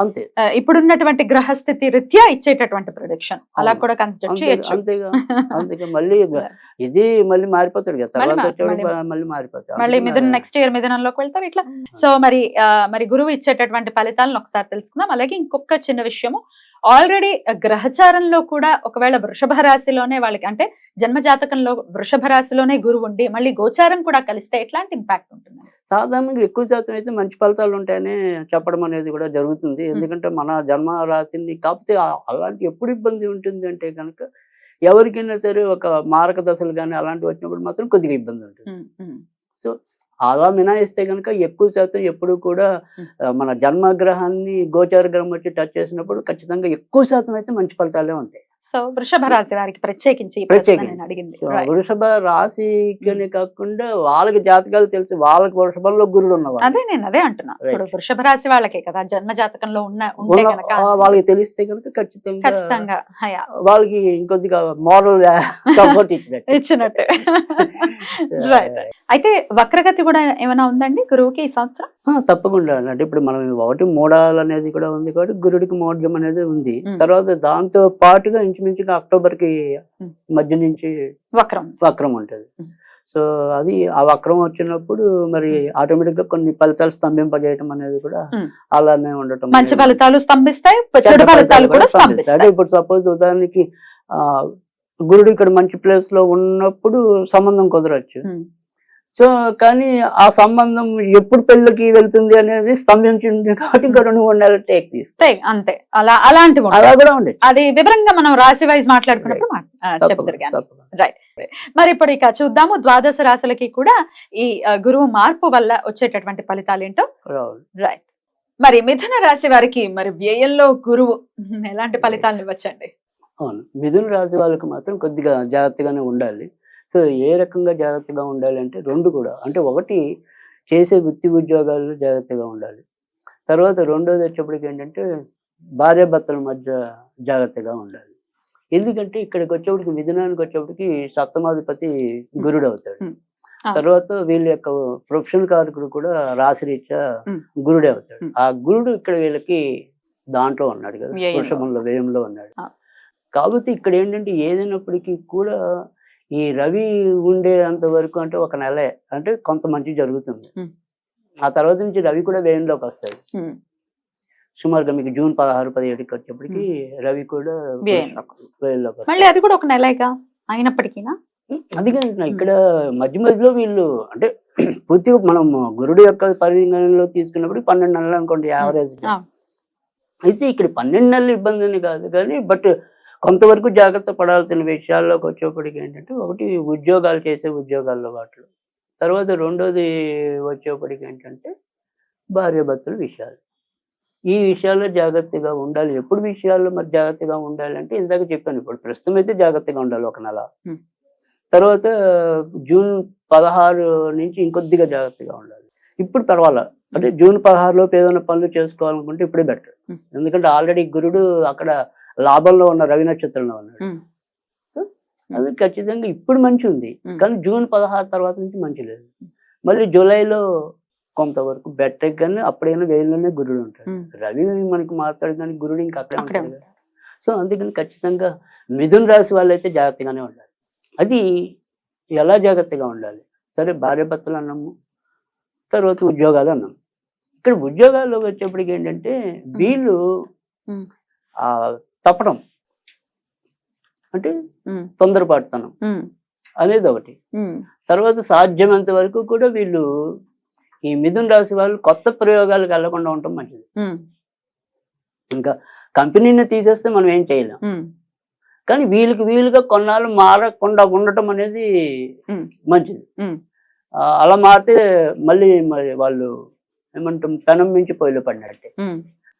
అంతే. ఇప్పుడున్నటువంటి గ్రహస్థితి రీత్యా ఇచ్చేటటువంటి ప్రిడిక్షన్ అలా. కూడా కన్సిడర్ చేయొచ్చు. అంతేగా అందుకే మళ్ళీ ఇది మళ్ళీ మారిపోతాడు కదా మళ్ళీ తర్వాత మళ్ళీ- మారిపోతాడు. మళ్ళీ మిథున నెక్స్ట్ ఇయర్ మిథునంలోకి వెళ్తారు ఇట్లా. సో మరి మరి గురువు ఇచ్చేటటువంటి ఫలితాలను ఒకసారి తెలుసుకుందాం. అలాగే ఇంకొక చిన్న విషయము ఆల్రెడీ గ్రహచారంలో కూడా ఒకవేళ వృషభ రాశిలోనే వాళ్ళకి అంటే జన్మ జాతకంలో వృషభ రాశిలోనే గురువు ఉండి మళ్ళీ గోచారం కూడా కలిస్తే ఎట్లాంటి ఇంపాక్ట్ ఉంటుంది? సాధారణంగా ఎక్కువ శాతం అయితే మంచి ఫలితాలు ఉంటాయని చెప్పడం అనేది కూడా జరుగుతుంది. ఎందుకంటే మన జన్మ రాశిని కాకపోతే అలాంటి ఎప్పుడు ఇబ్బంది ఉంటుంది అంటే కనుక ఎవరికైనా సరే ఒక మారక దశలు కానీ అలాంటివి వచ్చినప్పుడు మాత్రం కొద్దిగా ఇబ్బంది ఉంటుంది. సో అలా మినాయిస్తే కనుక ఎక్కువ శాతం ఎప్పుడు కూడా మన జన్మగ్రహాన్ని గోచార గ్రహం వచ్చి టచ్ చేసినప్పుడు ఖచ్చితంగా ఎక్కువ శాతం అయితే మంచి ఫలితాలే ఉంటాయి. సో వృషభ రాశి వారికి ప్రత్యేకించి అడిగింది. వృషభ రాశికనే కాకుండా వాళ్ళకి జాతకాలు తెలిసి వాళ్ళకి వృషభంలో గురుడు ఉన్నవాళ్ళు అదే నేను అదే అంటున్నా. ఇప్పుడు వృషభ రాశి వాళ్ళకే కదా జన్మ జాతకంలో ఉన్న ఉంటే కనుక వాళ్ళకి తెలిస్తే కనుక ఖచ్చితంగా ఖచ్చితంగా వాళ్ళకి ఇంకొద్దిగా మోరల్ సపోర్ట్ ఇచ్చినట్టు. ఇచ్చినట్టు. రైట్ అయితే వక్రగతి కూడా ఏమైనా ఉందండి? గురువుకి ఈ సంవత్సరం? తప్పకుండా అంటే ఇప్పుడు మనం ఒకటి మూడాలు అనేది కూడా ఉంది కాబట్టి గురుడికి మోడ్యం అనేది ఉంది. తర్వాత దాంతో పాటుగా ఇంచుమించుగా అక్టోబర్కి Hmm. మధ్య నుంచి వక్రం వక్రం ఉంటుంది. సో అది ఆ వక్రం వచ్చినప్పుడు మరి ఆటోమేటిక్గా కొన్ని ఫలితాలు స్తంభింపజేయటం అనేది కూడా. అలానే ఉండటం మంచి. ఫలితాలు స్తంభిస్తాయి చెడు ఫలితాలు కూడా స్తంభిస్తాయి. ఇప్పుడు సపోజ్ ఉదాహరణకి ఆ గురుడు ఇక్కడ మంచి ప్లేస్లో ఉన్నప్పుడు సంబంధం కుదరచ్చు. సో కానీ ఆ సంబంధం ఎప్పుడు పెళ్ళికి వెళ్తుంది అనేది స్తంభించింది కాబట్టి ఇంకా రెండు మూడు నెలలు టేక్ తీసుకు అంతే. అలా ఉంటాయి. అలా కూడా ఉండొచ్చు. అది వివరంగా మనం రాశి వైజ్ మాట్లాడుకున్నప్పుడు తప్పకుండా. మరి ఇప్పుడు ఇక చూద్దాము ద్వాదశ రాశులకి కూడా ఈ గురువు మార్పు వల్ల వచ్చేటటువంటి ఫలితాలు ఏంటో. రైట్ మరి మిథున రాశి వారికి మరి వ్యయంలో గురువు ఎలాంటి ఫలితాలను ఇవ్వచ్చండి? అవును. మిథున రాశి వాళ్ళకి మాత్రం కొద్దిగా జాగ్రత్తగానే ఉండాలి. సో ఏ రకంగా జాగ్రత్తగా ఉండాలి అంటే రెండు కూడా అంటే ఒకటి చేసే వృత్తి ఉద్యోగాల్లో జాగ్రత్తగా ఉండాలి తర్వాత రెండోది వచ్చేప్పటికి ఏంటంటే భార్యాభర్తల మధ్య జాగ్రత్తగా ఉండాలి ఎందుకంటే ఇక్కడికి వచ్చేప్పటికి మిథునానికి వచ్చేప్పటికి సప్తమాధిపతి గురుడు అవుతాడు. తర్వాత వీళ్ళ యొక్క ప్రొఫెషన్ కారకుడు కూడా రాశిరీత్యా ఉమ్. గురుడే అవుతాడు. ఆ గురుడు ఇక్కడ వీళ్ళకి దాంట్లో ఉన్నాడు కదా. వృషభంలో వ్యయంలో ఉన్నాడు. కాబట్టి ఇక్కడ ఏంటంటే ఏదైనప్పటికీ కూడా ఈ రవి ఉండేంత వరకు అంటే ఒక నెలే. అంటే కొంత మంచి జరుగుతుంది. ఆ తర్వాత నుంచి రవి కూడా వ్యయంలోకి వస్తాడు. సుమారుగా మీకు జూన్ పదహారు పదిహేడుకి వచ్చేప్పటికి రవి కూడా. వ్యయంలోకి మళ్ళీ అది కూడా ఒక నెలేగా? అయినప్పటికీనా? ఇక్కడ మధ్య మధ్యలో వీళ్ళు అంటే పూర్తిగా మనం గురుడు యొక్క పరిగణనలో తీసుకున్నప్పుడు పన్నెండు నెలలు అనుకోండి యావరేజ్. అయితే ఇక్కడ పన్నెండు నెలలు ఇబ్బంది కాదు కానీ బట్ కొంతవరకు జాగ్రత్త పడాల్సిన విషయాల్లోకి వచ్చేప్పటికి ఏంటంటే ఒకటి ఉద్యోగాలు చేసే ఉద్యోగాల్లో వాటిలో. తర్వాత రెండోది వచ్చేప్పటికి ఏంటంటే భార్యాభర్తల విషయాలు. ఈ విషయాల్లో జాగ్రత్తగా ఉండాలి. ఎప్పుడు విషయాల్లో మరి జాగ్రత్తగా ఉండాలి అంటే ఇందాక చెప్పాను ఇప్పుడు ప్రస్తుతం అయితే జాగ్రత్తగా ఉండాలి ఒక నెల. తర్వాత జూన్ పదహారు నుంచి ఇంకొద్దిగా జాగ్రత్తగా ఉండాలి. ఇప్పుడు పర్వాలా? అంటే జూన్ పదహారులోపు ఏదైనా పనులు చేసుకోవాలనుకుంటే ఇప్పుడే బెటర్. ఎందుకంటే ఆల్రెడీ గురుడు అక్కడ లాభంలో ఉన్న రవి నక్షత్రంలో ఉన్నాడు ఉమ్. అది ఖచ్చితంగా ఇప్పుడు మంచి ఉంది. కానీ జూన్ పదహారు తర్వాత నుంచి మంచి లేదు మళ్ళీ జూలైలో కొంతవరకు బెటర్ కానీ అప్పుడైనా వేలులోనే గురుడు ఉంటాడు. రవి మనకి మాట్లాడు కానీ గురుడు ఇంకా అక్కడే. సో అందుకని ఖచ్చితంగా మిథున రాశి వాళ్ళైతే జాగ్రత్తగానే ఉండాలి అది ఎలా జాగ్రత్తగా ఉండాలి సరే భార్య భర్తలు అన్నాము తర్వాత ఉద్యోగాలు అన్నాము ఇక్కడ ఉద్యోగాల్లో వచ్చేప్పటికి ఏంటంటే వీళ్ళు. ఆ తప్పడం అంటే. తొందరపాటుతనం. అనేది ఒకటి. తర్వాత సాధ్యమైనంత వరకు కూడా వీళ్ళు ఈ మిథున రాశి వాళ్ళు కొత్త ప్రయోగాలకు వెళ్ళకుండా ఉండటం మంచిది. ఇంకా కంపెనీని తీసేస్తే మనం ఏం చేయలేం. కానీ వీళ్ళకి వీలుగా కొన్నాళ్ళు మారకుండా ఉండటం అనేది. మంచిది అలా మారితే మళ్ళీ మరి వాళ్ళు ఏమంటాం పెనం మించి పొయ్యిలో పడినట్టే.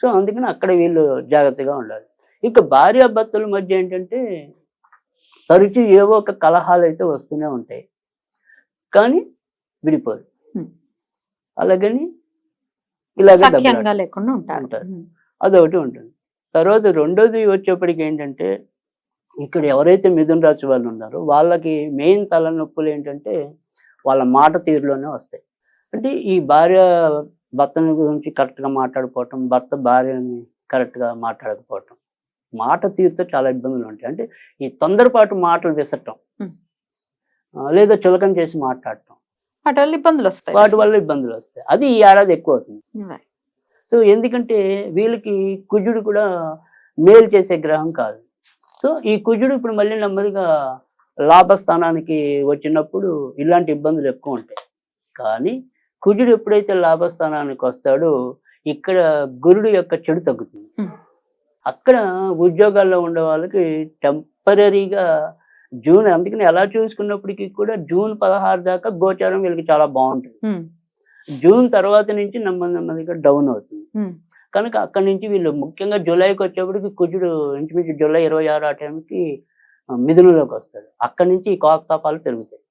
సో అందుకని అక్కడ వీళ్ళు జాగ్రత్తగా ఉండాలి ఇక భార్యాభర్తల మధ్య ఏంటంటే తరచు ఏవో ఒక కలహాలు అయితే వస్తూనే ఉంటాయి కానీ విడిపోరు. అలాగని ఇలాగే. లేకుండా ఉంటారు. అదొకటి ఉంటుంది తర్వాత రెండోది వచ్చేప్పటికి ఏంటంటే ఇక్కడ ఎవరైతే మిథున రాశి వాళ్ళు ఉన్నారో వాళ్ళకి మెయిన్ తలనొప్పులు ఏంటంటే వాళ్ళ మాట తీరులోనే వస్తాయి అంటే ఈ భార్య భర్తని గురించి కరెక్ట్గా మాట్లాడుకోవటం భర్త భార్యని కరెక్ట్గా మాట్లాడకపోవటం మాట తీరుతో చాలా ఇబ్బందులు ఉంటాయి. అంటే ఈ తొందరపాటు మాటలు విసరటం లేదా చులకన చేసి మాట్లాడటం. వాటి వల్ల ఇబ్బందులు వస్తాయి. వాటి వల్ల ఇబ్బందులు వస్తాయి. అది ఈ ఏడాది ఎక్కువ అవుతుంది. సో ఎందుకంటే వీళ్ళకి కుజుడు కూడా మేలు చేసే గ్రహం కాదు. సో ఈ కుజుడు ఇప్పుడు మళ్ళీ నెమ్మదిగా లాభస్థానానికి వచ్చినప్పుడు ఇలాంటి ఇబ్బందులు ఎక్కువ ఉంటాయి. కానీ కుజుడు ఎప్పుడైతే లాభస్థానానికి వస్తాడో ఇక్కడ గురుడు యొక్క చెడు తగ్గుతుంది. అక్కడ ఉద్యోగాల్లో ఉండే వాళ్ళకి టెంపరీగా జూన్ అందుకని ఎలా చూసుకున్నప్పటికీ కూడా జూన్ పదహారు దాకా గోచారం వీళ్ళకి చాలా బాగుంటుంది. జూన్ తర్వాత నుంచి నెమ్మది నెమ్మదిగా డౌన్ అవుతుంది. కనుక అక్కడి నుంచి వీళ్ళు ముఖ్యంగా జూలైకి వచ్చేప్పటికి కుజుడు ఇంచుమించు జూలై ఇరవై ఆరు ఆ టైంకి మిథునంలోకి వస్తాడు అక్కడి నుంచి ఈ కోపతాపాలు పెరుగుతాయి.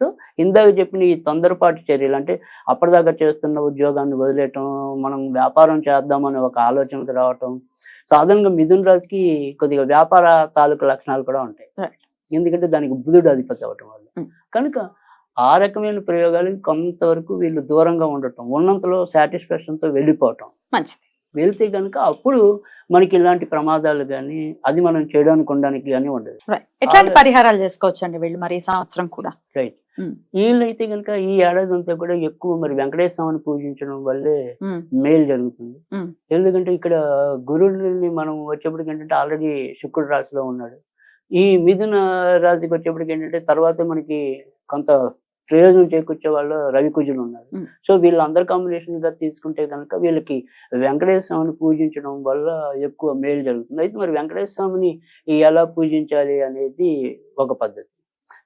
సో ఇందాక చెప్పిన ఈ తొందరపాటు చర్యలు అంటే అప్పటిదాకా చేస్తున్న ఉద్యోగాన్ని వదిలేయటం మనం వ్యాపారం చేద్దామని ఒక ఆలోచనకు రావటం సాధారణంగా మిథున రాశికి కొద్దిగా వ్యాపార తాలూకు లక్షణాలు కూడా ఉంటాయి. ఎందుకంటే దానికి బుధుడు అధిపతి అవటం వల్ల. Hmm. కనుక ఆ రకమైన ప్రయోగాలకి కొంతవరకు వీళ్ళు దూరంగా ఉండటం ఉన్నంతలో satisfaction తో వెళ్ళిపోవటం. మంచిది. వెళ్తే కనుక అప్పుడు మనకి ఇలాంటి ప్రమాదాలు కానీ అది మనం చేయడానికి ఉండడానికి కానీ ఉండదు. ఎట్లాంటి పరిహారాలు చేసుకోవచ్చండి వీళ్ళు మరి సంవత్సరం కూడా? రైట్. వీళ్ళైతే కనుక ఈ ఏడాది అంతా కూడా ఎక్కువ మరి వెంకటేశ్వర స్వామిని పూజించడం వల్లే. మేలు జరుగుతుంది. ఎందుకంటే ఇక్కడ గురుడిని మనం వచ్చేప్పటికి ఏంటంటే ఆల్రెడీ శుక్రుడు రాశిలో ఉన్నాడు ఈ మిథున రాశికి వచ్చేప్పటికి ఏంటంటే తర్వాత మనకి కొంత ప్రయోజనం చేకూర్చే వాళ్ళు రవి కుజులు ఉన్నారు. సో వీళ్ళందరి కాంబినేషన్గా తీసుకుంటే కనుక వీళ్ళకి వెంకటేశ్వర స్వామిని పూజించడం వల్ల ఎక్కువ మేలు జరుగుతుంది అయితే మరి వెంకటేశ్వర స్వామిని ఎలా పూజించాలి అనేది ఒక పద్ధతి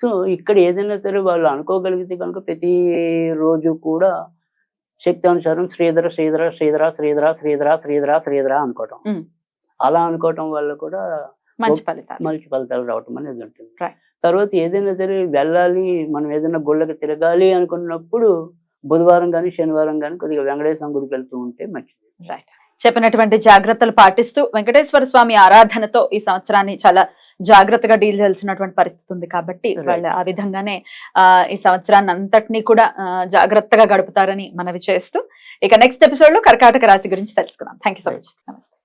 సో ఇక్కడ ఏదైనా సరే వాళ్ళు అనుకోగలిగితే కనుక ప్రతి రోజు కూడా శక్తి అనుసారం శ్రీధర శ్రీధర శ్రీధర శ్రీధర శ్రీధర శ్రీధర శ్రీధర అనుకోవటం. అలా అనుకోవటం వల్ల కూడా మంచి ఫలితాలు. మంచి ఫలితాలు రావటం అనేది ఉంటుంది. తర్వాత ఏదైనా సరే వెళ్ళాలి మనం ఏదైనా గుళ్ళకి తిరగాలి అనుకున్నప్పుడు బుధవారం కానీ శనివారం కానీ కొద్దిగా వెంకటేశ్వర గుడికి వెళ్తూ ఉంటే మంచిది. రైట్ చెప్పినటువంటి జాగ్రత్తలు పాటిస్తూ వెంకటేశ్వర స్వామి ఆరాధనతో ఈ సంవత్సరాన్ని చాలా జాగ్రత్తగా డీల్ చేయాల్సినటువంటి పరిస్థితి ఉంది కాబట్టి. వాళ్ళు ఆ విధంగానే ఆ ఈ సంవత్సరాన్ని అంతటినీ కూడా జాగ్రత్తగా గడుపుతారని మనవి చేస్తూ ఇక నెక్స్ట్ ఎపిసోడ్లో కర్కాటక రాశి గురించి తెలుసుకుందాం. థ్యాంక్ యూ సో మచ్ నమస్తే